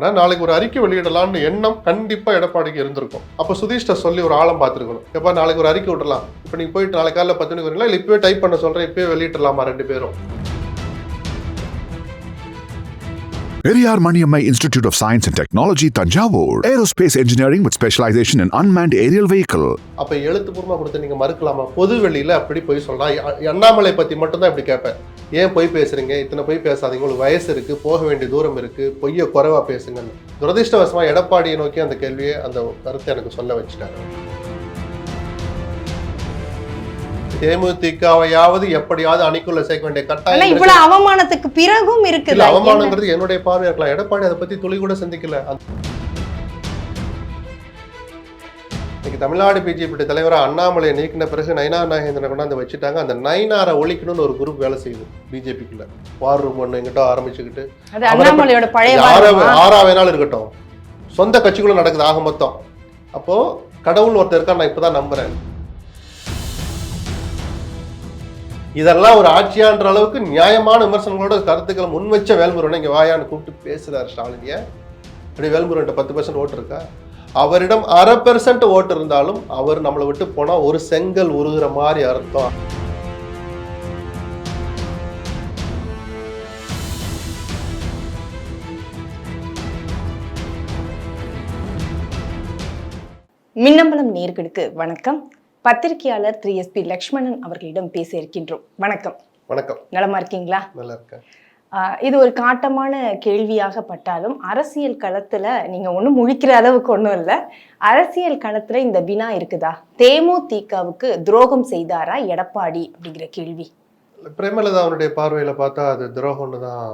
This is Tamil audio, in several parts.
ஆனா நாளைக்கு ஒரு அறிக்கை வெளியிடலாம்னு எண்ணம் கண்டிப்பா எடப்பாடிக்கு இருந்திருக்கும். அப்ப சுதீஷ்ட சொல்லி ஒரு ஆழம் பார்த்துருக்கணும். எப்போ நாளைக்கு ஒரு அறிக்கை விடலாம். இப்ப நீங்க போயிட்டு நாளைக்கு காலையில் பத்து மணிக்கு வரீங்களா? இல்லை இப்பவே டைப் பண்ண சொல்றேன் இப்பவே வெளியிடலாமா ரெண்டு பேரும்? Periyar Maniammai institute of science and technology Thanjavur. Aerospace engineering with specialisation in unmanned aerial vehicle அப்ப எழுத்துப்பூர்வமா கொடுத்து நீங்க மறுக்கலாமா? பொது வெளியில அப்படி போய் சொல்லலாம் அண்ணாமலை பத்தி மட்டும் தான் இப்படி கேட்பேன் ஏன் பொய் பேசுறீங்க? இத்தனை பொய் பேசாதீங்க. உங்களுக்கு வயசு இருக்கு போக வேண்டிய தூரம் இருக்கு பொய்ய குறைவா பேசுங்கன்னு. துரதிருஷ்டவசமா எடப்பாடியை நோக்கி அந்த கேள்வியை அந்த கருத்தை எனக்கு சொல்ல வச்சுட்டாங்க தேமுதிகவையாவது எப்படியாவது அணிக்குள்ள சேர்க்க வேண்டிய கட்டாயம் இவ்வளவு அவமானத்துக்கு பிறகும் இருக்குது? அவமானங்கிறது என்னுடைய பார்வையா இருக்கலாம். எடப்பாடி அதை பத்தி துளி கூட சிந்திக்கல. இன்னைக்கு தமிழ்நாடு பிஜேபி தலைவரா அண்ணாமலையை நீக்கின பிறகு நயினார் நாகேந்திரனை கொண்டாந்து வச்சுட்டாங்க. அந்த நயினாரை ஒழிக்கணும்னு ஒரு குரூப் வேலை செய்யுது பிஜேபிக்குள்ள. வார் ரூம் ஒன்று எங்கிட்ட ஆரம்பிச்சுக்கிட்டு? ஆறா வேணாலும் இருக்கட்டும். சொந்த கட்சிக்குள்ள நடக்குது ஆக மொத்தம். அப்போ கடவுள் ஒருத்தர் இருக்கா நான் இப்பதான் நம்புறேன். இதெல்லாம் ஒரு ஆட்சியான்ற அளவுக்கு நியாயமான விமர்சனங்களோட கருத்துக்களை முன்வச்ச வேல்முருகனை இங்கே வாயான்னு கூப்பிட்டு பேசுகிறார் ஸ்டாலினிய அப்படி வேல்முருகன்ட்ட பத்து பர்சன்ட் ஓட்டு இருக்கா? அவரிடம் அரை பெர்சன்ட் ஓட்டு இருந்தாலும் அவர் நம்மளை விட்டு போனால் ஒரு செங்கல் உருகிற மாதிரி அர்த்தம். மின்னம்பலம் நேர்களுக்கு வணக்கம். பத்திரிகையாளர் திரு எஸ் பி லக்ஷ்மணன் அவர்களிடம் பேச இருக்கின்றோம். வணக்கம். வணக்கம். நலமா இருக்கீங்களா? நல்லா இருக்கேன். இது ஒரு காட்டமான கேள்வியாகப்பட்டாலும் அரசியல் களத்துல நீங்க ஒண்ணும் முழிக்கிற அளவுக்கு ஒண்ணும் இல்ல. அரசியல் களத்துல இந்த வினா இருக்குதா? தேமுதிகவுக்கு துரோகம் செய்தாரா எடப்பாடி அப்படிங்கிற கேள்வி. பிரேமலதா அவருடைய பார்வையில பார்த்தா அது துரோகம்னு தான்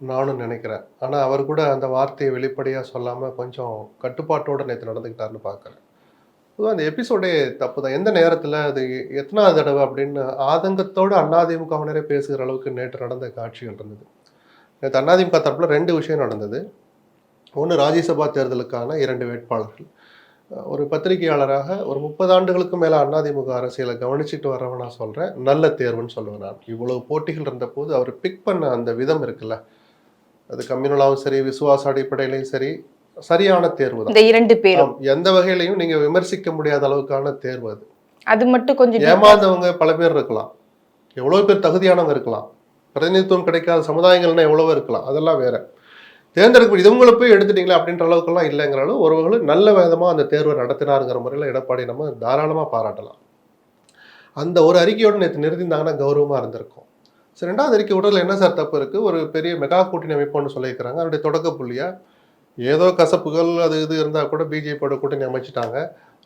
நானும் நினைக்கிறேன். ஆனா அவர் கூட அந்த வார்த்தையை வெளிப்படையா சொல்லாம கொஞ்சம் கட்டுப்பாட்டோட நேற்று நடந்துக்கிட்டாருன்னு பார்க்குறேன். பொதுவாக அந்த எபிசோடே தப்பு தான் எந்த நேரத்தில் அது எத்தனாவது தடவை அப்படின்னு ஆதங்கத்தோடு அண்ணாதிமுகவினரே பேசுகிற அளவுக்கு நேற்று நடந்த காட்சிகள் இருந்தது. நேற்று அண்ணாதிமுக தரப்பில் ரெண்டு விஷயம் நடந்தது. ஒன்று ராஜ்யசபா தேர்தலுக்கான இரண்டு வேட்பாளர்கள். ஒரு பத்திரிகையாளராக ஒரு முப்பது ஆண்டுகளுக்கு மேலே அண்ணாதிமுக அரசியலை கவனிச்சுட்டு வரவன் நான் சொல்கிறேன் நல்ல தேர்வுன்னு சொல்லுவேன் நான். இவ்வளவு போட்டிகள் இருந்தபோது அவர் பிக் பண்ண அந்த விதம் இருக்குல்ல. அது கம்யூனலாகவும் சரி விசுவாச அடிப்படையிலையும் சரி சரியான தேர்வு இந்த இரண்டு பேரும். எந்த வகையிலையும் நீங்க விமர்சிக்க முடியாத அளவுக்கான தேர்வு அது. அது மட்டும் கொஞ்சம் ஏமாந்தவங்க பல பேர் இருக்கலாம். எவ்வளவு பேர் தகுதியானவங்க இருக்கலாம். பிரதிநிதித்துவம் கிடைக்காத சமுதாயங்கள்னா எவ்வளவோ இருக்கலாம். அதெல்லாம் வேற. தேர்ந்தெடுப்பு இது உங்களை போய் எடுத்துட்டீங்களா அப்படின்ற அளவுக்குலாம் இல்லைங்கிற அளவு ஒரு வகையில் நல்ல விதமாக அந்த தேர்வை நடத்தினாருங்கிற முறையில் எடப்பாடி நம்ம தாராளமாக பாராட்டலாம். அந்த ஒரு அறிக்கையோடு நேற்று நிறுத்தியிருந்தாங்கன்னா கௌரவமாக இருந்திருக்கும். சரி ரெண்டாவது அறிக்கை விடுறதுல என்ன சார் தப்பு இருக்குது ஒரு பெரிய மெகா கூட்டணி அமைப்புன்னு சொல்லியிருக்கிறாங்க. அதனுடைய தொடக்க புள்ளியா? ஏதோ கசப்புகள் அது இது இருந்தால் கூட பிஜேபியோட கூட்டணி அமைச்சிட்டாங்க.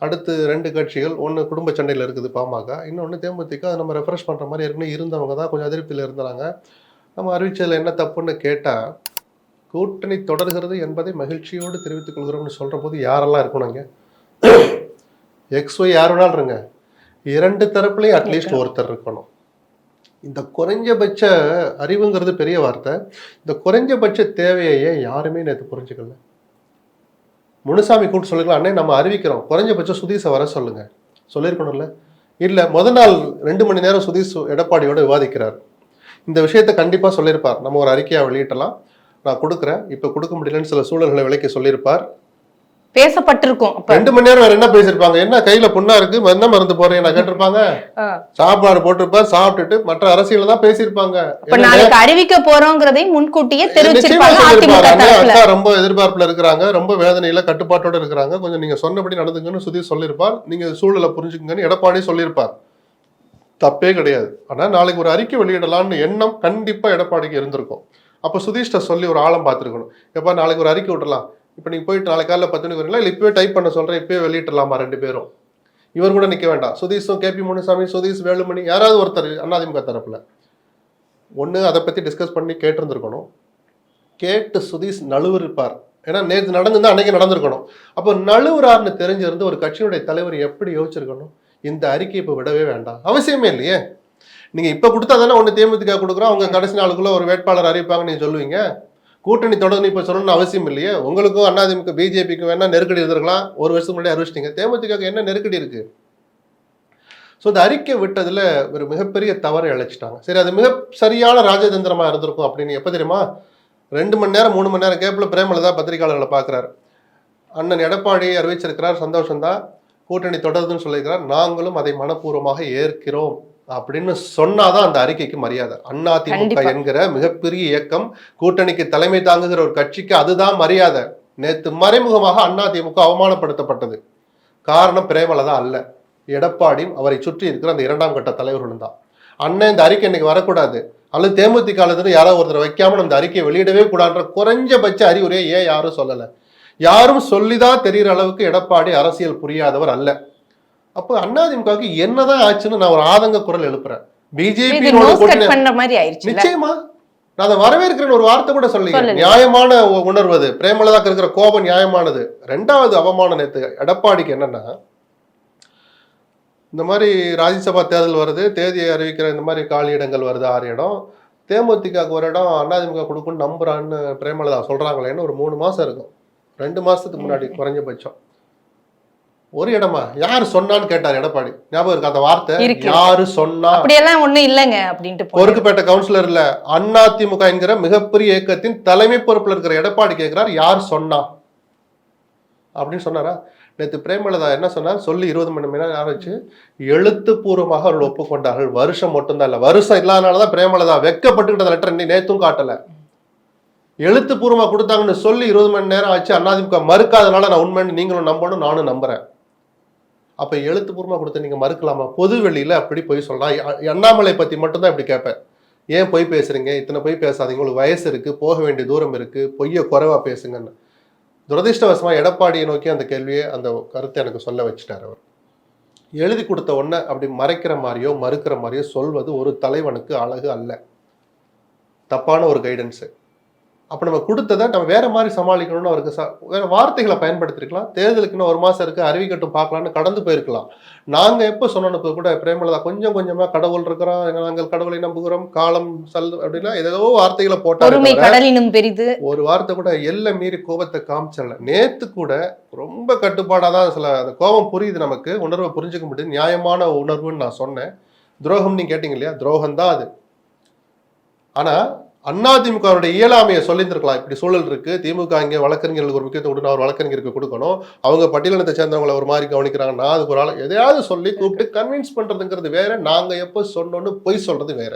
அடுத்து ரெண்டு கட்சிகள் ஒன்று குடும்ப சண்டையில் இருக்குது பாமக இன்னொன்று தேமுதிக. அதை நம்ம ரெஃப்ரெஷ் பண்ணுற மாதிரி ஏற்கனவே இருந்தவங்க தான் கொஞ்சம் அதிருப்தியில் இருந்தாங்க. நம்ம அறிவிச்சதில் என்ன தப்புன்னு கேட்டால் கூட்டணி தொடர்கிறது என்பதை மகிழ்ச்சியோடு தெரிவித்துக் கொள்கிறோம்னு சொல்கிற போது யாரெல்லாம் இருக்கணும் இங்கே எக்ஸ் ஒய் யார் வேணாலும் இருங்க. இரண்டு தரப்புலையும் அட்லீஸ்ட் ஒருத்தர் இருக்கணும். இந்த குறைஞ்சபட்ச அறிவுங்கிறது பெரிய வார்த்தை. இந்த குறைஞ்சபட்ச தேவையை யாருமே நேற்று புரிஞ்சுக்கல? முனுசாமி கூட்டு சொல்லுங்களா அண்ணே நம்ம அறிவிக்கிறோம். குறைஞ்சபட்சம் சுதீஷை வர சொல்லுங்க. சொல்லியிருக்கணும்ல. இல்லை முதல் நாள் ரெண்டு மணி நேரம் சுதீஷ் எடப்பாடியோட விவாதிக்கிறார். இந்த விஷயத்தை கண்டிப்பாக சொல்லியிருப்பார். நம்ம ஒரு அறிக்கையாக வெளியிட்டலாம். நான் கொடுக்குறேன். இப்போ கொடுக்க முடியலன்னு சில சூழல்களை விளக்கி சொல்லியிருப்பார். பேசப்பட்டிருக்கும் ரெண்டு மணி நேரம் வேற என்ன பேசியிருப்பாங்க? என்ன கையில புண்ணா இருக்கு? என்ன மருந்து போறீங்க நான் கேட்டிருப்பாங்க. சாப்பாடு போட்டிருப்பார் சாப்பிட்டுட்டு மற்ற அரசியல தான் பேசியிருப்பாங்க. நாளைக்கு அறிவிக்க போறோங்கிறதை முன்கூட்டியே தெரிவிச்சிருப்பாங்க ரொம்ப எதிர்பார்ப்புல இருக்கிறாங்க. ரொம்ப வேதனையில கட்டுப்பாட்டோட இருக்கிறாங்க. கொஞ்சம் நீங்க சொன்னபடி நடந்துங்கன்னு சுதீஷ் சொல்லியிருப்பார். நீங்க சூழலை புரிஞ்சுக்கங்கன்னு எடப்பாடி சொல்லியிருப்பார். தப்பே கிடையாது. ஆனா நாளைக்கு ஒரு அறிக்கை வெளியிடலாம்னு எண்ணம் கண்டிப்பா எடப்பாடிக்கு இருந்திருக்கும். அப்ப சுதீஷ்ட சொல்லி ஒரு ஆழம் பார்த்துருக்கணும். எப்ப நாளைக்கு ஒரு அறிக்கை விடலாம் இப்போ நீங்கள் போயிட்டு நாளைக்கு காலையில் பத்து மணிக்கு வரீங்களா? இல்லை இப்போயே டைப் பண்ண சொல்கிறேன் இப்போயே வெளியிட்டலாமா ரெண்டு பேரும்? இவர் கூட நிற்க வேண்டாம். சுதீஷும் கேபி முனுசாமி சுதீஷ் வேலுமணி யாராவது ஒருத்தர் அதிமுக தரப்புல. ஒன்று அதை பற்றி டிஸ்கஸ் பண்ணி கேட்டிருந்துருக்கணும். கேட்டு சுதீஷ் நழுவிருப்பார். ஏன்னா நேற்று நடந்திருந்தா அன்னைக்கு நடந்திருக்கணும். அப்போ நழுவுறார்னு தெரிஞ்சிருந்து ஒரு கட்சியினுடைய தலைவர் எப்படி யோசிச்சிருக்கணும்? இந்த அறிக்கை இப்போ விடவே வேண்டாம். அவசியமே இல்லையே. நீங்கள் இப்போ கொடுத்தா தானே ஒன்று தேமுதிக கொடுக்குறோம். அவங்க கடைசி நாளுக்குள்ளே ஒரு வேட்பாளர் அறிவிப்பாங்கன்னு நீங்கள் சொல்லுவீங்க. கூட்டணி தொடர்ந்து இப்போ சொல்லணும்னு அவசியம் இல்லையே. உங்களுக்கும் அண்ணாதிமுக பிஜேபிக்கு வேணா நெருக்கடி இருந்திருக்கலாம். ஒரு வருஷத்துக்கு முன்னாடி அறிவிச்சிட்டீங்க. தேமுதிக என்ன நெருக்கடி இருக்கு? ஸோ இந்த அறிக்கை விட்டதில் ஒரு மிகப்பெரிய தவறை அழைச்சிட்டாங்க. சரி அது மிக சரியான ராஜதந்திரமாக இருந்திருக்கும் அப்படின்னு எப்போ தெரியுமா? ரெண்டு மணி நேரம் மூணு மணி நேரம் கேப்பில் பிரேமலதா பத்திரிகையாளர்களை பார்க்குறாரு அண்ணன் எடப்பாடி அறிவிச்சிருக்கிறார் சந்தோஷம்தான். கூட்டணி தொடருதுன்னு சொல்லியிருக்கிறார். நாங்களும் அதை மனப்பூர்வமாக ஏற்கிறோம். அப்படின்னு சொன்னாதான் அந்த அறிக்கைக்கு மரியாதை. அதிமுக கண்டிப்பா. என்கிற மிகப்பெரிய இயக்கம் கூட்டணிக்கு தலைமை தாங்குகிற ஒரு கட்சிக்கு அதுதான் மரியாதை. நேத்து மறைமுகமாக அதிமுக அவமானப்படுத்தப்பட்டது. காரணம் பிரேமலதா அல்ல. எடப்பாடியும் அவரை சுற்றி இருக்கிற அந்த இரண்டாம் கட்ட தலைவர்களும் தான். அண்ணன் இந்த அறிக்கை இன்னைக்கு வரக்கூடாது. அல்லது தேமுதிக இருந்து யாரோ ஒருத்தர் வைக்காம இந்த அறிக்கையை வெளியிடவே கூடாதுன்ற குறைஞ்சபட்ச அறிவுரையை ஏன் யாரும் சொல்லல. யாரும் சொல்லிதான் தெரிகிற அளவுக்கு எடப்பாடி அரசியல் புரியாதவர் அல்ல. அப்போ அதிமுகவுக்கு என்னதான் ஆச்சுன்னு நான் ஒரு ஆதங்க குரல் எழுப்புறேன். பிஜேபி நிச்சயமா. நான் அதை வரவேற்கிறேன் ஒரு வார்த்தை கூட சொல்லி. நியாயமான உணர்வு அது பிரேமலதாக்கு இருக்கிற கோபம் நியாயமானது. ரெண்டாவது அவமானம் நேத்து எடப்பாடிக்கு என்னன்னா இந்த மாதிரி ராஜ்யசபா தேர்தல் வருது தேதியை அறிவிக்கிற இந்த மாதிரி காலி இடங்கள் வருது ஆறு இடம். தேமுதிகக்கு ஒரு இடம் அதிமுக கொடுக்குன்னு நம்புறான்னு பிரேமலதா சொல்றாங்களேன்னு ஒரு மூணு மாசம் இருக்கும். ரெண்டு மாசத்துக்கு முன்னாடி குறைஞ்சபட்சம். ஒரு இடமா? யார் சொன்னான்னு கேட்டார் எடப்பாடி. ஞாபகம் இருக்கு அந்த வார்த்தை. யாரு சொன்னா? அப்படியெல்லாம் ஒண்ணும் இல்லைங்க அப்படின்ட்டு. பொறுக்குப்பேட்டை கவுன்சிலர்ல அதிமுக என்கிற மிகப்பெரிய இயக்கத்தின் தலைமை பொறுப்புல இருக்கிற எடப்பாடி கேட்கிறார் யார் சொன்னா? அப்படின்னு சொன்னாரா? நேத்து பிரேமலதா என்ன சொன்னார்? சொல்லி இருபது மணி நேரம் ஆரம்பிச்சு எழுத்துப்பூர்வமாக அவர்கள் ஒப்புக்கொண்டார்கள். வருஷம் மட்டும்தான் இல்ல. வருஷம் இல்லாதனாலதான் பிரேமலதா வெக்கப்பட்டுக்கிட்ட லெட்டர் இன்னி நேத்தும் காட்டல. எழுத்துப்பூர்வமா கொடுத்தாங்கன்னு சொல்லி இருபது மணி நேரம் ஆச்சு. அதிமுக மறுக்காதனால நான் உண்மைன்னு நீங்களும் நம்பணும் நானும் நம்புறேன். அப்போ எழுத்துப்பூர்வமாக கொடுத்து நீங்கள் மறுக்கலாமா? பொது வெளியில் அப்படி போய் சொல்லலாம். அண்ணாமலை பற்றி மட்டும்தான் இப்படி கேட்பேன். ஏன் பொய் பேசுறீங்க? இத்தனை பொய் பேசாதீங்க. உங்களுக்கு வயசு இருக்கு போக வேண்டிய தூரம் இருக்குது பொய்யை குறைவா பேசுங்கன்னு. துரதிருஷ்டவசமாக எடப்பாடியை நோக்கி அந்த கேள்வியை அந்த கருத்தை எனக்கு சொல்ல வச்சுட்டார் அவர். எழுதி கொடுத்த உடனே அப்படி மறைக்கிற மாதிரியோ மறுக்கிற மாதிரியோ சொல்வது ஒரு தலைவனுக்கு அழகு அல்ல. தப்பான ஒரு கைடன்ஸு அப்போ நம்ம கொடுத்ததை நம்ம வேற மாதிரி சமாளிக்கணும்னு அவருக்கு ச வேற வார்த்தைகளை பயன்படுத்திருக்கலாம். தேர்தலுக்கு இன்னும் ஒரு மாசம் இருக்கு அறிவிக்கட்டும் பார்க்கலாம்னு கடந்து போயிருக்கலாம். நாங்க எப்போ சொன்னப்போ கூட பிரேமலதா கொஞ்சம் கொஞ்சமா கடவுள் இருக்கிறோம் நாங்கள் கடவுளை நம்புகிறோம் காலம் சல் அப்படின்னா ஏதோ வார்த்தைகளை பெரிது. ஒரு வார்த்தை கூட எல்லை மீறி கோபத்தை காமிச்சல நேத்து கூட ரொம்ப கட்டுப்பாடாக தான் சில அந்த கோபம் புரியுது நமக்கு. உணர்வை புரிஞ்சுக்க முடியுது. நியாயமான உணர்வுன்னு நான் சொன்னேன். துரோகம் நீங்க கேட்டீங்க இல்லையா? துரோகம் தான் அது. ஆனா அதிமுகவுடைய இயலாமையை சொல்லியிருந்திருக்கலாம். இப்படி சூழல் இருக்கு. திமுக இங்கே வழக்கறிஞர்களுக்கு ஒரு முக்கியத்துவம் கொடுக்கணும் அவர் வழக்கறிஞருக்கு கொடுக்கணும். அவங்க பட்டியலினத்தை சேர்ந்தவங்களை ஒரு மாதிரி கவனிக்கிறாங்க. நான் அதுக்கு ஒரு ஆள் எதையாவது சொல்லி கூப்பிட்டு கன்வின்ஸ் பண்றதுங்கிறது வேற. நாங்க எப்போ சொன்னோன்னு பொய் சொல்றது வேற.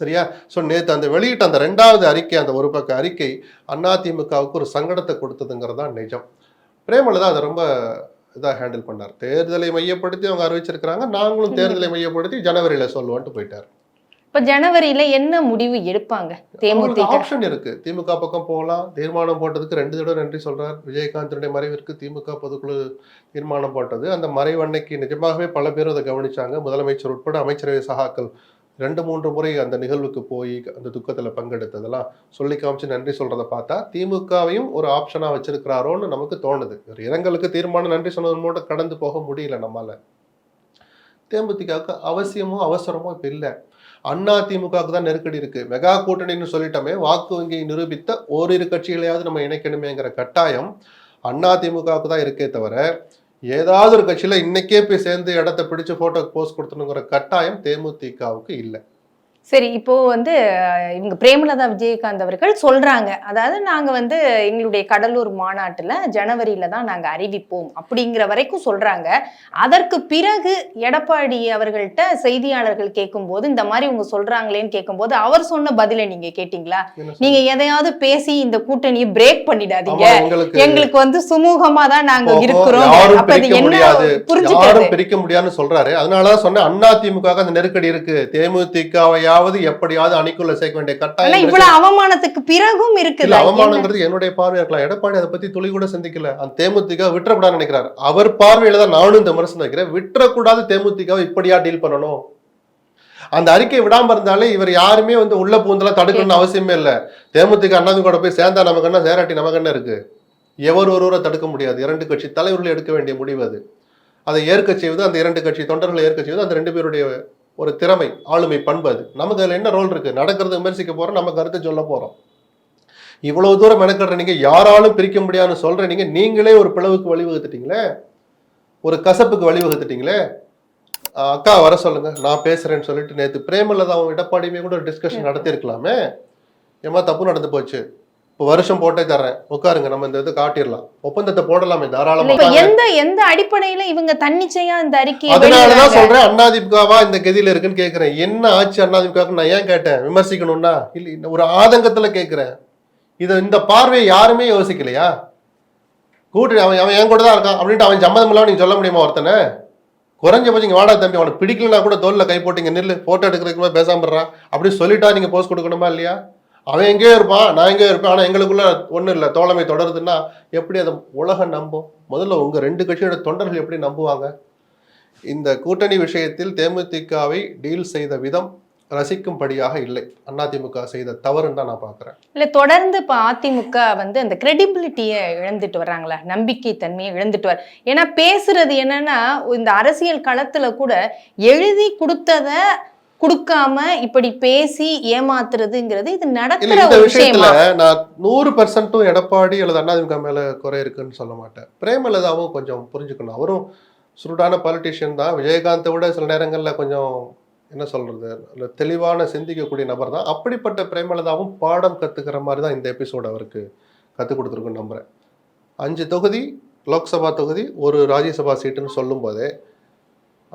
சரியா? ஸோ நேற்று அந்த வெளியிட்ட அந்த ரெண்டாவது அறிக்கை அந்த ஒரு பக்க அறிக்கை அதிமுகவுக்கு ஒரு சங்கடத்தை கொடுத்ததுங்கிறது தான் நிஜம். பிரேமலதா அதை ரொம்ப இதாக ஹேண்டில் பண்ணார். தேர்தலை மையப்படுத்தி அவங்க அறிவிச்சிருக்கிறாங்க. நாங்களும் தேர்தலை மையப்படுத்தி ஜனவரியில் சொல்லுவோன்ட்டு போயிட்டார். இப்ப ஜனவரியில என்ன முடிவு எடுப்பாங்க தேமுதிக? ஆப்ஷன் இருக்கு. திமுக பக்கம் போகலாம். தீர்மானம் போட்டதுக்கு ரெண்டு தடவை நன்றி சொல்றார். விஜயகாந்தனுடைய மறைவிற்கு திமுக பொதுக்குழு தீர்மானம் போட்டது. அந்த மறைவு அன்னைக்கு நிஜமாகவே பல பேர் அதை கவனிச்சாங்க. முதலமைச்சர் உட்பட அமைச்சரவை சகாக்கள் ரெண்டு மூன்று முறை அந்த நிகழ்வுக்கு போய் அந்த துக்கத்துல பங்கெடுத்ததெல்லாம் சொல்லி காமிச்சு நன்றி சொல்றதை பார்த்தா திமுகவையும் ஒரு ஆப்ஷனா வச்சிருக்கிறாரோன்னு நமக்கு தோணுது. ஒரு இரங்கலுக்கு தீர்மானம் நன்றி சொன்னது மூலம் கடந்து போக முடியல நம்மால. தேமுதிகவுக்கு அவசியமோ அவசரமோ இப்போ இல்லை. அண்ணா திமுகவுக்கு தான் நெருக்கடி இருக்கு. மெகா கூட்டணின்னு சொல்லிட்டோமே வாக்கு வங்கியை நிரூபித்த ஓரிரு கட்சிகளையாவது நம்ம இணைக்கணுமேங்கிற கட்டாயம் அண்ணா திமுகவுக்கு தான் இருக்கே தவிர ஏதாவது ஒரு கட்சியில இன்னைக்கே போய் சேர்ந்து இடத்த பிடிச்சு போட்டோ போஸ்ட் கொடுத்தணுங்கிற கட்டாயம் தேமுதிகவுக்கு இல்லை. சரி இப்போ வந்து இவங்க பிரேமலதா விஜயகாந்த் அவர்கள் சொல்றாங்க. அதாவது நாங்க வந்து எங்களுடைய கடலூர் மாநாட்டுல ஜனவரியில தான் நாங்க அறிவிப்போம் அப்படிங்கிற வரைக்கும் சொல்றாங்க. அதற்கு பிறகு எடப்பாடி அவர்கள்ட்ட செய்தியாளர்கள் கேட்கும்போது இந்த மாதிரி இவங்க சொல்றாங்களேன்னு கேட்கும்போது அவர் சொன்ன பதிலை நீங்க கேட்டீங்களா? நீங்க எதையாவது பேசி இந்த கூட்டணியை பிரேக் பண்ணிடாதீங்க. எங்களுக்கு வந்து சுமூகமா தான் நாங்க இருக்கிறோம். அப்ப பிரிக்க என்ன முடியாது. புரிஞ்சுக்கிறது? யாரும் பிரிக்க முடியாதுன்னு சொல்றாரு. அதனாலதான் சொன்னேன் அண்ணா திமுக அந்த நெருக்கடி இருக்கு. தேமுதிகவையாவது எப்படியாவது அணிக்குள்ள சேர்க்க வேண்டிய கட்டாயம் இருக்கு. இவ்வளவு அவமானத்துக்கு பிறகும் என்ன? அவமானங்கிறது என்னுடைய பார்வையா இருக்கலாம். எடப்பாடி அதை பத்தி துளி கூட சிந்திக்கல. அந்த தேமுதிக விட்டுறக்கூடாதுன்னு நினைக்கிறாரு. அவர் பார்வையில தான் நானும் இந்த விமர்சனம் வைக்கிறேன். விட்டுறக்கூடாது தேமுதிகவை இப்படியா டீல் பண்ணணும்? அந்த அறிக்கை விடாம இருந்தாலே இவர் யாருமே வந்து உள்ள பூந்தெல்லாம் தடுக்கணும்னு அவசியமே இல்ல. தேமுதிக அண்ணாங்க கூட போய் சேர்ந்தா நமக்கு என்ன? சேராட்டி நமக்கு என்ன இருக்கு? எவர் ஒருவரை தடுக்க முடியாது. இரண்டு கட்சி தலைவர்கள் எடுக்க வேண்டிய முடிவு அது. அதை ஏற்க செய்வது அந்த இரண்டு கட்சி தொண்டர்களை ஏற்க செய்வது அந்த ரெண்டு பேருடைய ஒரு திறமை ஆளுமை பண்பு அது. நமக்கு அதுல என்ன ரோல் இருக்கு? நடக்கிறத விமர்சிக்க போறோம் நம்ம கருத்தை சொல்ல போறோம். இவ்வளவு தூரம் மெனக்கடுற நீங்க யாராலும் பிரிக்க முடியாதுன்னு சொல்ற நீங்க நீங்களே ஒரு பிளவுக்கு வழிவகுத்துட்டீங்களே? ஒரு கசப்புக்கு வழிவகுத்துட்டீங்களே? அக்கா வர சொல்லுங்க. நான் பேசுறேன்னு சொல்லிட்டு நேத்து பிரேமலதா அவங்க எடப்பாடியுமே கூட ஒரு டிஸ்கஷன் நடத்தி இருக்கலாமே ஏமா தப்பு நடந்து போச்சு? இப்போ வருஷம் போட்டே தர்றேன். உட்காருங்க நம்ம இந்த இது காட்டிடலாம். ஒப்பந்தத்தை போடலாமே தாராளமா. இப்ப எந்த எந்த அடிப்படையில இவங்க தன்னிச்சையா இந்த அறிக்கையை அதனாலதான்? சொல்றேன் அண்ணாதிமுகவா இந்த கதியில இருக்குன்னு கேக்குறேன். என்ன ஆச்சு அண்ணாதிமுகவுக்கு? நான் ஏன் கேட்டேன்? விமர்சிக்கணும்னா? இல்ல ஒரு ஆதங்கத்துல கேக்குறேன். இத இந்த பார்வையை யாருமே யோசிக்கலையா? கூட்டு அவன் அவன் என் கூட தான் இருக்கான் அப்படின்ட்டு அவன் சம்மதம் இல்லாம நீங்க சொல்ல முடியுமா ஒருத்தனை? குறைஞ்சபட்சம் இங்க வாடா தம்பி அவனுக்கு பிடிக்கலனா கூட தோல்ல கை போட்டீங்க நில்லு போட்டோ எடுக்கிறதுக்கு பேசாம இருறா அப்படி சொல்லிட்டா நீங்க போஸ்ட் கொடுக்கணுமா இல்லையா? அவன் எங்கேயோ இருப்பான் நான் எங்கேயோ இருப்பேன். ஆனால் எங்களுக்குள்ள ஒன்றும் இல்லை. தோழமை தொடருதுன்னா எப்படி அதை உலகம் நம்பும்? முதல்ல உங்கள் ரெண்டு கட்சியோட தொண்டர்கள் எப்படி நம்புவாங்க? இந்த கூட்டணி விஷயத்தில் தேமுதிகவை டீல் செய்த விதம் ரசிக்கும்படியாக இல்லை. அதிமுக செய்த தவறுன்னு தான் நான் பார்க்குறேன். இல்ல தொடர்ந்து இப்ப அதிமுக வந்து அந்த கிரெடிபிலிட்டியை இழந்துட்டு வர்றாங்களா நம்பிக்கை தன்மையை இழந்துட்டு வர ஏன்னா பேசுறது என்னன்னா இந்த அரசியல் களத்துல கூட எழுதி கொடுத்தத கொடுக்காம இப்படி பேசி ஏமாத்துறதுங்கிறது இது நடக்கிற இந்த விஷயத்துல நான் நூறு பர்சன்ட்டும் எடப்பாடி அல்லது அதிமுக மேல குறை இருக்குன்னு சொல்ல மாட்டேன். பிரேமலதாவும் கொஞ்சம் புரிஞ்சுக்கணும். அவரும் சுருடான பாலிட்டிஷியன் தான். விஜயகாந்தை விட சில நேரங்கள்ல கொஞ்சம் என்ன சொல்றது தெளிவான சிந்திக்கக்கூடிய நபர் தான். அப்படிப்பட்ட பிரேமலதாவும் பாடம் கத்துக்கிற மாதிரி தான் இந்த எபிசோட் அவருக்கு கற்றுக் கொடுத்துருக்குன்னு நம்புறேன். அஞ்சு தொகுதி லோக்சபா தொகுதி ஒரு ராஜ்யசபா சீட்டுன்னு சொல்லும் போதே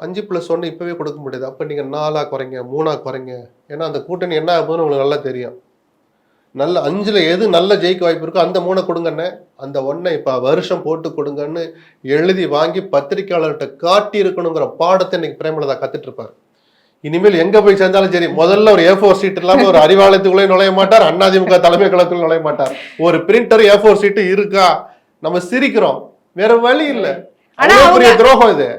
அஞ்சு ப்ளஸ் ஒன்று இப்போவே கொடுக்க முடியாது. அப்போ நீங்கள் நாலாக குறைங்க மூணாக குறைங்க. ஏன்னா அந்த கூட்டணி என்ன ஆகுதுன்னு உங்களுக்கு நல்லா தெரியும். நல்ல அஞ்சில் எது நல்ல ஜெயிக்க வாய்ப்பு இருக்கோ அந்த மூணை கொடுங்கண்ணே. அந்த ஒன்றை இப்போ வருஷம் போட்டு கொடுங்கன்னு எழுதி வாங்கி பத்திரிக்கையாளர்கிட்ட காட்டி இருக்கணுங்கிற பாடத்தை இன்னைக்கு பிரேமலதா கற்றுட்ருப்பார் இனிமேல் எங்கே போய் சேர்ந்தாலும் சரி முதல்ல ஒரு ஏ ஃபோர் சீட் இல்லாமல் ஒரு அறிவாலயத்துக்குள்ளே நுழைய மாட்டார். அதிமுக தலைமை கழகத்தில் நுழைய மாட்டார். ஒரு பிரிண்டர் ஏ ஃபோர் சீட்டு இருக்கா? நம்ம சிரிக்கிறோம். வேற வழி இல்லை. ஆனா அவங்க-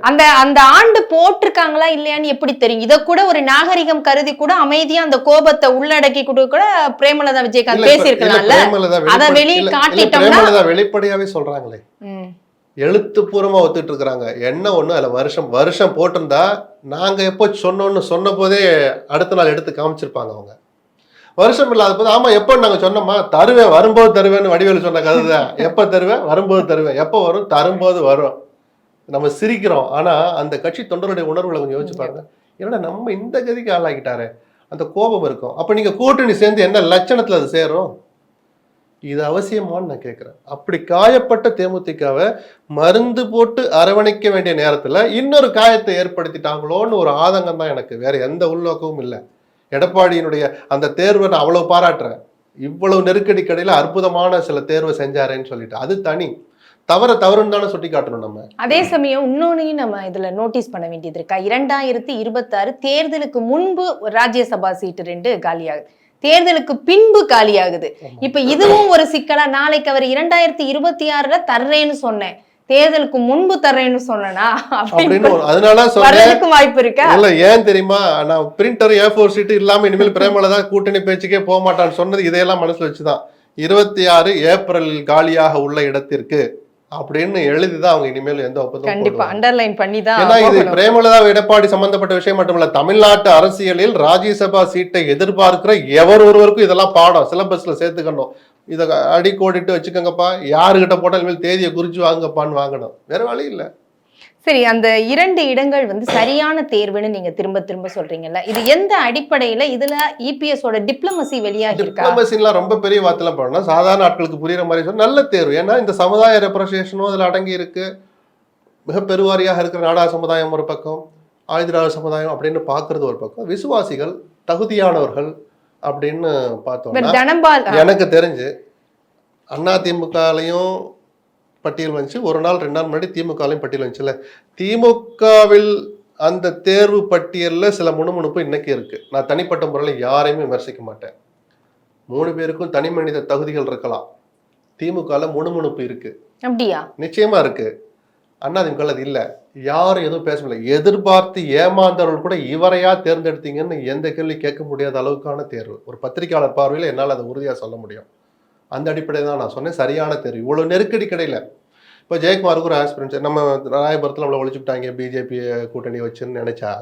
அந்த அந்த ஆண்டு போட்டிருக்காங்களா இல்லையான்னு எப்படி தெரியும்? இத கூட ஒரு நாகரிகம் கருதி கூட அமைதியா அந்த கோபத்தை உள்ளடக்கி கூட கூட பிரேமலதா விஜயகாந்த் பேசியிருக்கலாம்ல அத வெளிய காட்டிட்டோம்னா- வெளிப்படையாவே சொல்றாங்களே. எழுத்துப்பூர்வமா ஒத்துட்டு இருக்கிறாங்க என்ன ஒண்ணு? அதுல வருஷம் வருஷம் போட்டிருந்தா நாங்க எப்போ சொன்னோம்னு சொன்ன போதே அடுத்த நாள் எடுத்து காமிச்சிருப்பாங்க அவங்க. வருஷம் இல்லாத போது ஆமா எப்போ நாங்க சொன்னோமா? தருவேன் வரும்போது தருவேன்னு வடிவேலு சொன்ன கதை தான் எப்ப தருவேன் வரும்போது தருவேன் எப்போ வரும்? தரும்போது வரும். நம்ம சிரிக்கிறோம். ஆனா அந்த கட்சி தொண்டருடைய உணர்வுகளை கொஞ்சம் யோசிச்சு பாருங்க. ஏன்னா நம்ம இந்த கதிக்கு ஆளாகிட்டாரு. அந்த கோபம் இருக்கும். அப்ப நீங்க கூட்டணி சேர்ந்து என்ன லட்சணத்துல அது சேரும்? இது அவசியமான்னு நான் கேட்குறேன். அப்படி காயப்பட்ட தேமுதிகவை மருந்து போட்டு அரவணைக்க வேண்டிய நேரத்துல இன்னொரு காயத்தை ஏற்படுத்திட்டாங்களோன்னு ஒரு ஆதங்கம் தான் எனக்கு. வேற எந்த உள்நோக்கமும் இல்லை. எடப்பாடியினுடைய அந்த தேர்வை நான் அவ்வளவு பாராட்டுறேன். இவ்வளவு நெருக்கடி கடையில அற்புதமான சில தேர்வை செஞ்சாரேன்னு சொல்லிட்டு. அது தனி. தவற தவறுன்னு தானே சுட்டி காட்டணும் நம்ம. அதே சமயம் இன்னொன்னையும் நம்ம இதுல நோட்டீஸ் பண்ண வேண்டியது இருக்கா? இரண்டாயிரத்தி இருபத்தாறு தேர்தலுக்கு முன்பு ராஜ்யசபா சீட்டு ரெண்டு காலியாகுது. தேர்தலுக்கு பின்பு காலியாகுது. இப்ப இதுவும் ஒரு சிக்கலா? நாளைக்கு அவர் இரண்டாயிரத்தி இருபத்தி ஆறுல தர்றேன்னு சொன்னேன். தேர்தலுக்கு முன்பு தர்றேன்னு சொன்னனா? அப்படின்னு அதனால வர்றதுக்கும் வாய்ப்பு இருக்கா? இல்ல ஏன் தெரியுமா? நான் பிரிண்டர் ஏ ஃபோர் சீட்டு இல்லாம இனிமேல் பிரேமலதா கூட்டணி பேச்சுக்கே போக மாட்டான்னு சொன்னது இதையெல்லாம் மனசுல வச்சுதான். இருபத்தி ஆறு ஏப்ரல் காலியாக உள்ள இடத்திற்கு. அப்படின்னு எழுதிதான் அவங்க இனிமேல் எந்த ஒப்பந்தம் கண்டிப்பா அண்டர்லைன் பண்ணி தான் ஏன்னா இது. பிரேமலதா எடப்பாடி சம்பந்தப்பட்ட விஷயம் மட்டுமல்ல தமிழ்நாட்டு அரசியலில் ராஜ்யசபா சீட்டை எதிர்பார்க்கிற எவர் ஒருவருக்கும் இதெல்லாம் பாடம் சிலபஸ்ல சேர்த்துக்கணும். இதை அடி கோடிட்டு வச்சுக்கோங்கப்பா யாருகிட்ட போட்டாலும் இனிமேல் தேதியை குறிச்சு வாங்கப்பான்னு வாங்கணும். வேற வழி இல்ல. சரி அந்த இரண்டு இடங்கள் வந்து சரியான தேர்வுன்னு நீங்க திரும்ப திரும்ப சொல்றீங்கல்ல இது எந்த அடிப்படையில இதுல இபிஎஸ் ஓட டிப்ளமசி வெளியாகி டிப்ளமசின்லாம் ரொம்ப பெரிய வார்த்தைலாம் பண்ணலாம் சாதாரண ஆட்களுக்கு புரியுற மாதிரி சொன்னா நல்ல தேர்வு. ஏன்னா இந்த சமுதாய ரெப்ரசேஷனும் அதில் அடங்கி இருக்கு மிக பெருவாரியாக இருக்கிற நாடா சமுதாயம் ஒரு பக்கம் ஆயுதிராக சமுதாயம் அப்படின்னு பார்க்கறது ஒரு பக்கம். விசுவாசிகள் தகுதியானவர்கள் அப்படின்னு தனபால் எனக்கு தெரிஞ்சு அதிமுகலையும் பட்டியல் வந்துச்சு. ஒரு நாள் ரெண்டு நாள் முன்னாடி திமுகலையும் பட்டியல் வந்துச்சுல திமுகவில் அந்த தேர்வு பட்டியல்ல சில முணுமுணுப்பு இன்னைக்கு இருக்கு. நான் தனிப்பட்ட முறையில் யாரையுமே விமர்சிக்க மாட்டேன். மூணு பேருக்கும் தனி மனித தகுதிகள் இருக்கலாம். திமுகல முணுமுணுப்பு இருக்கு. அப்படியா? நிச்சயமா இருக்கு. அதிமுக அது இல்ல. யாரும் எதுவும் பேச முடியல. எதிர்பார்த்து ஏமாந்தவர்கள் கூட இவரையா தேர்ந்தெடுத்தீங்கன்னு எந்த கேள்வி கேட்க முடியாத அளவுக்கான தேர்வு. ஒரு பத்திரிகையாளர் பார்வையில் என்னால் அதை உறுதியா சொல்ல முடியும். அந்த அடிப்படையில் தான் நான் சொன்னேன். சரியான தேர்வு. இவ்வளோ நெருக்கடி கிடையில. இப்போ ஜெயக்குமாருக்கு ஒரு ஆஸ்பிரன்ஸ் நம்ம ராயபுரத்தில் அவ்வளோ ஒழிச்சுட்டாங்க பிஜேபி கூட்டணி வச்சுன்னு நினைச்சா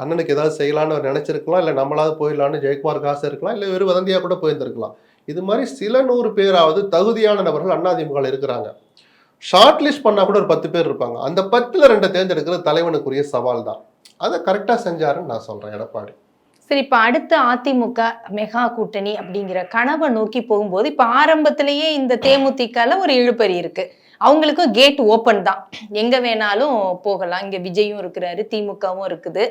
அண்ணனுக்கு ஏதாவது செய்யலான்னு அவர் நினைச்சிருக்கலாம் இல்லை நம்மளாவது போயிடலான்னு ஜெயக்குமாருக்கு ஆசை இருக்கலாம் இல்லை வெறும் வதந்தியாக கூட போயிருந்திருக்கலாம். இது மாதிரி சில நூறு பேராவது தகுதியான நபர்கள் அதிமுக இருக்கிறாங்க. ஷார்ட் லிஸ்ட் பண்ணால் கூட ஒரு பத்து பேர் இருப்பாங்க. அந்த பத்தில் ரெண்டை தேர்ந்தெடுக்கிறது தலைவனுக்குரிய சவால் தான் அதை கரெக்டாக செஞ்சாருன்னு நான் சொல்கிறேன் எடப்பாடி. சரி இப்ப அடுத்த அதிமுக மெகா கூட்டணி அப்படிங்கிற கனவை நோக்கி போகும்போது இப்ப ஆரம்பத்திலேயே இந்த தேமுதிகல ஒரு இழுபறி இருக்கு. அவங்களுக்கும் கேட் ஓப்பன் தான். எங்க வேணாலும் போகலாம். இங்க விஜயும் இருக்கிறாரு திமுகவும் இருக்குது.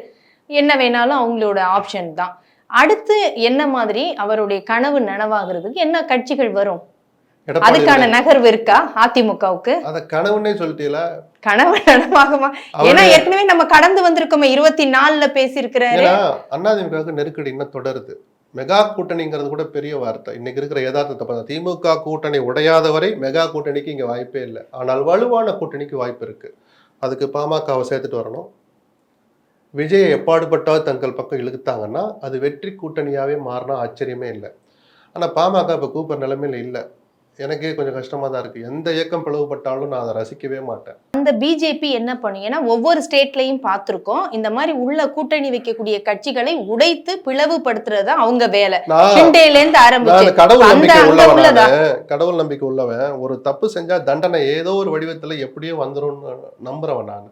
என்ன வேணாலும் அவங்களோட ஆப்ஷன் தான். அடுத்து என்ன மாதிரி அவருடைய கனவு நனவாகிறதுக்கு என்ன கட்சிகள் வரும்? அதுக்கான நகர்வு இருக்கா அதிமுகவுக்கு? அத கனவுன்னே சொல்லிட்டீங்களா? கனவு நனவாகுமா? ஏன்னா ஏற்கனவே நம்ம கடந்து வந்திருக்கோமே இருபத்தி நாலுல பேசியிருக்கிறாரு அதிமுகவுக்கு நெருக்கடி இன்னும் தொடருது. மெகா கூட்டணிங்கிறது கூட பெரிய வார்த்தை. இன்னைக்கு இருக்கிற யதார்த்தத்தை பார்த்தா திமுக கூட்டணி உடையாத வரை மெகா கூட்டணிக்கு இங்க வாய்ப்பே இல்லை. ஆனால் வலுவான கூட்டணிக்கு வாய்ப்பு இருக்கு. அதுக்கு பாமகவை சேர்த்துட்டு வரணும். விஜயை எப்பாடுபட்டாவது தங்கள் பக்கம் இழுத்தாங்கன்னா அது வெற்றி கூட்டணியாவே மாறினா ஆச்சரியமே இல்லை. ஆனா பாமக இப்ப கூப்பிட்ற நிலைமையில இல்லை. எனக்கே கொஞ்சம் கஷ்டமா தான் இருக்கு. எந்த இயக்கம் பிளவுபட்டாலும் நான் அதை ரசிக்கவே மாட்டேன். அந்த பிஜேபி என்ன பண்ணும் ஏன்னா ஒவ்வொரு ஸ்டேட்லயும் பார்த்திருக்கோம். இந்த மாதிரி உள்ள கூட்டணி வைக்கக்கூடிய கட்சிகளை உடைத்து பிளவுபடுத்துறது அவங்க வேலை. இருந்து ஆரம்பிச்சு. கடவுள் நம்பிக்கை உள்ளவன். கடவுள் நம்பிக்கை உள்ளவன். ஒரு தப்பு செஞ்சா தண்டனை ஏதோ ஒரு வடிவத்துல எப்படியோ வந்துரும்னு நம்புறவன் நான்.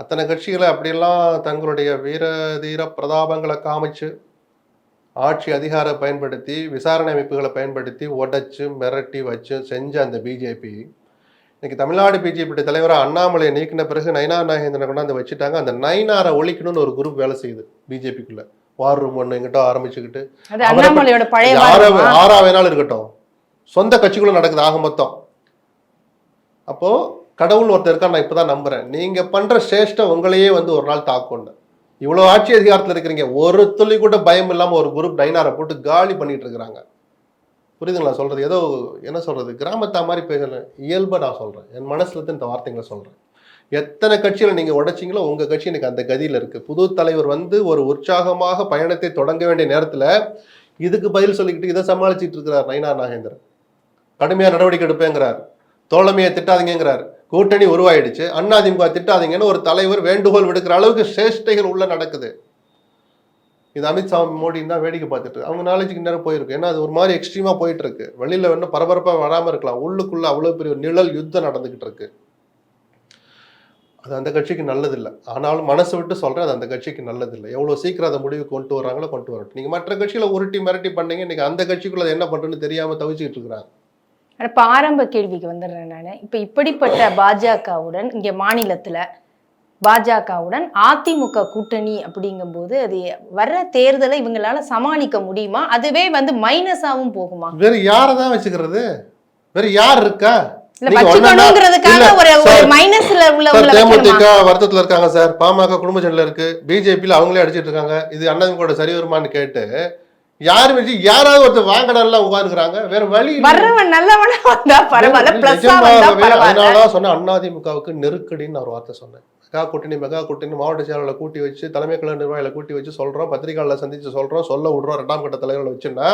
அத்தனை கட்சிகளை அப்படியெல்லாம் தங்களுடைய வீர தீர பிரதாபங்களை காமிச்சு ஆட்சி அதிகார பயன்படுத்தி விசாரணை அமைப்புகளை பயன்படுத்தி உடைச்சு மிரட்டி வச்சு செஞ்ச அந்த பிஜேபி இன்னைக்கு தமிழ்நாடு பிஜேபி தலைவராக அண்ணாமலையை நீக்கின பிறகு நயினார் நாகேந்திரனை கொண்டாந்து வச்சுட்டாங்க. அந்த நயினாரை ஒழிக்கணும்னு ஒரு குரூப் வேலை செய்யுது பிஜேபிக்குள்ள வார் ரூம் ஒன்று எங்கிட்ட ஆரம்பிச்சுக்கிட்டு அது அவரை அண்ணாமலையோட பழைய யார வாதமா? ஆறா வேணாலும் இருக்கட்டும். சொந்த கட்சிக்குள்ள நடக்குது ஆக மொத்தம். அப்போ கடவுள் ஒருத்தர் இருக்கா நான் இப்பதான் நம்புறேன். நீங்க பண்ற சேஷ்டம் உங்களையே வந்து ஒரு நாள் தாக்கும்னு. இவ்வளோ ஆட்சி அதிகாரத்தில் இருக்கிறீங்க. ஒரு துளி கூட பயம் இல்லாமல் ஒரு குரூப் நைனாரை போட்டு காலி பண்ணிட்டு இருக்கிறாங்க. புரியுதுங்களா? சொல்கிறது ஏதோ என்ன சொல்கிறது கிராமத்தா மாதிரி பேசல இயல்பாக நான் சொல்கிறேன் என் மனசில் இருந்து இந்த வார்த்தைகளை சொல்கிறேன் எத்தனை கட்சியில் நீங்கள் உடைச்சீங்களோ உங்கள் கட்சி எனக்கு அந்த கதியில் இருக்குது புது தலைவர் வந்து ஒரு உற்சாகமாக பயணத்தை தொடங்க வேண்டிய நேரத்தில் இதுக்கு பதில் சொல்லிக்கிட்டு இதை சமாளிச்சிட்டு இருக்கிறார் நயினார் நாகேந்திரன். கடுமையாக நடவடிக்கை எடுப்பேங்கிறார். தோழமையை திட்டாதீங்கிறார் கூட்டணி உருவாயிடுச்சு. அதிமுக திட்டாதீங்கன்னு ஒரு தலைவர் வேண்டுகோள் விடுக்கிற அளவுக்கு சேஷ்டைகள் உள்ள நடக்குது. இது அமித்ஷா மோடின்னு தான் வேடிக்கை பார்த்துட்டு அவங்க நாலேஜுக்கு நேரம் போயிருக்கு. ஏன்னா அது ஒரு மாதிரி எக்ஸ்ட்ரீமா போயிட்டு இருக்கு. வெளியில வேணும் பரபரப்பா வராம இருக்கலாம். உள்ளுக்குள்ள அவ்வளவு பெரிய நிழல் யுத்தம் நடந்துகிட்டு இருக்கு. அது அந்த கட்சிக்கு நல்லதில்லை. ஆனாலும் மனசு விட்டு சொல்றேன் அது அந்த கட்சிக்கு நல்லதில்லை. எவ்வளவு சீக்கிரம் அதை முடிவு கொண்டு வராங்களோ கொண்டு வரட்டும். நீங்க மற்ற கட்சிகளை உருட்டி மிரட்டி பண்ணீங்க இன்னைக்கு அந்த கட்சிக்குள்ள என்ன பண்றதுன்னு தெரியாம தவிச்சுக்கிட்டு இருக்கிறாங்க. இப்ப ஆரம்ப கேள்விக்கு வந்துடுறேன் நானு. இப்ப இப்படிப்பட்ட பாஜகவுடன் இங்க மாநிலத்துல பாஜகவுடன் அதிமுக கூட்டணி அப்படிங்கும்போது அது வர்ற தேர்தலை இவங்களால சமாளிக்க முடியுமா? அதுவே வந்து மைனஸாவும் போகுமா? வேற யாரை தான் வச்சுக்கிறது? வேற யார் இருக்கா? வருத்தத்துல இருக்காங்க சார். பாமக குடும்ப சண்டையில இருக்கு. பிஜேபியில அவங்களே அடிச்சிட்டு இருக்காங்க. இது அண்ணாதிமுக சரி வருமான்னு கேட்டு யாரு வச்சு யாராவது ஒருத்தர் வாங்கடலாம் உட்காருக்குறாங்க வேற வழி. வர்றவன் நல்லவனா வந்தா பரவாயில்ல சொன்ன அதிமுகவுக்கு நெருக்கடின்னு ஒரு வார்த்தை சொன்னேன். மெகா கூட்டணி மெகா கூட்டணி மாவட்ட செயலாளர்களை கூட்டி வச்சு தலைமை கழக நிர்வாகிகளை கூட்டி வச்சு சொல்றோம் பத்திரிகையாளர்களை சந்திச்சு சொல்றோம் சொல்ல விடுறோம் ரெண்டாம் கட்ட தலைவர்களை வச்சுன்னா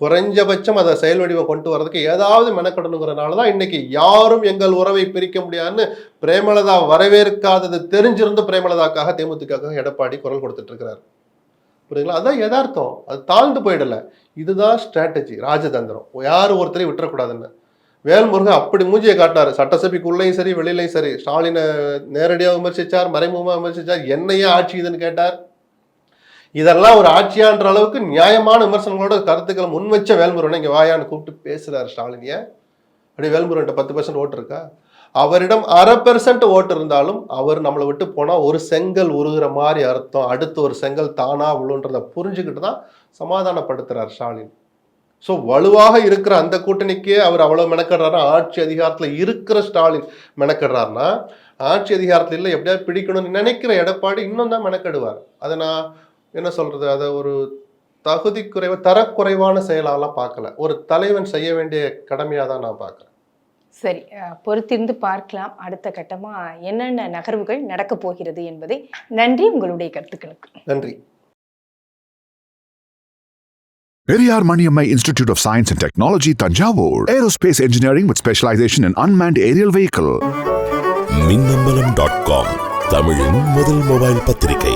குறைஞ்சபட்சம் அதை செயல் வடிவம் கொண்டு வரதுக்கு ஏதாவது மெனக்கடணுங்கிறனால தான் இன்னைக்கு யாரும் எங்கள் உறவை பிரிக்க முடியாதுன்னு பிரேமலதா வரவேற்காதது தெரிஞ்சிருந்து பிரேமலதாக்காக தேமுதிக எடப்பாடி குரல் கொடுத்துட்டு இருக்கிறார். புரியுதுங்களா? அதான் யதார்த்தம். அது தாழ்ந்து போயிடல. இதுதான் ஸ்ட்ராட்டஜி ராஜதந்திரம். யாரும் ஒருத்தரையும் விட்டுறக்கூடாதுன்னு. வேல்முருகன் அப்படி மூஞ்சியை காட்டினார். சட்டசபைக்குள்ளேயும் சரி வெளியிலையும் சரி ஸ்டாலினை நேரடியாக விமர்சிச்சார் மறைமுகமாக விமர்சிச்சார் என்னையே ஆட்சி இதுன்னு கேட்டார். இதெல்லாம் ஒரு ஆட்சியான்ற அளவுக்கு நியாயமான விமர்சனங்களோட கருத்துக்களை முன் வச்ச வேல்முருகனை இங்கே வாயான்னு கூப்பிட்டு பேசுகிறார் ஸ்டாலினியை அப்படியே அப்படி வேல்முருகன்ட்ட பத்து பர்சன்ட் ஓட்டு இருக்கா? அவரிடம் அரை பெர்சன்ட் ஓட்டு இருந்தாலும் அவர் நம்மளை விட்டு போனால் ஒரு செங்கல் உருகிற மாதிரி அர்த்தம். அடுத்து ஒரு செங்கல் தானா விழுன்றத புரிஞ்சுக்கிட்டு தான் சமாதானப்படுத்துறார் ஸ்டாலின். ஸோ வலுவாக இருக்கிற அந்த கூட்டணிக்கே அவர் அவ்வளோ மெனக்கடுறாரு? ஆட்சி அதிகாரத்தில் இருக்கிற ஸ்டாலின் மெனக்கடுறாருன்னா ஆட்சி அதிகாரத்தில் இல்லை எப்படியாவது பிடிக்கணும்னு நினைக்கிற எடப்பாடி இன்னும் தான் மெனக்கெடுவார். அதை நான் என்ன சொல்கிறது அதை ஒரு தகுதி குறைவு தரக்குறைவான செயலாலாம் பார்க்கல. ஒரு தலைவன் செய்ய வேண்டிய கடமையாக தான் நான் பார்க்குறேன். சரி பொறுத்திருந்து பார்க்கலாம் அடுத்த கட்டமா என்னென்ன நகர்வுகள் நடக்க போகிறது என்பதை நன்றி உங்களுடைய கருத்துக்களுக்கு நன்றி Periyar Maniammai Institute of Science and Technology, Tanjavur. Aerospace engineering with specialization in unmanned aerial vehicle. Minnambalam dot com தமிழின் முதல் மொபைல் பத்திரிகை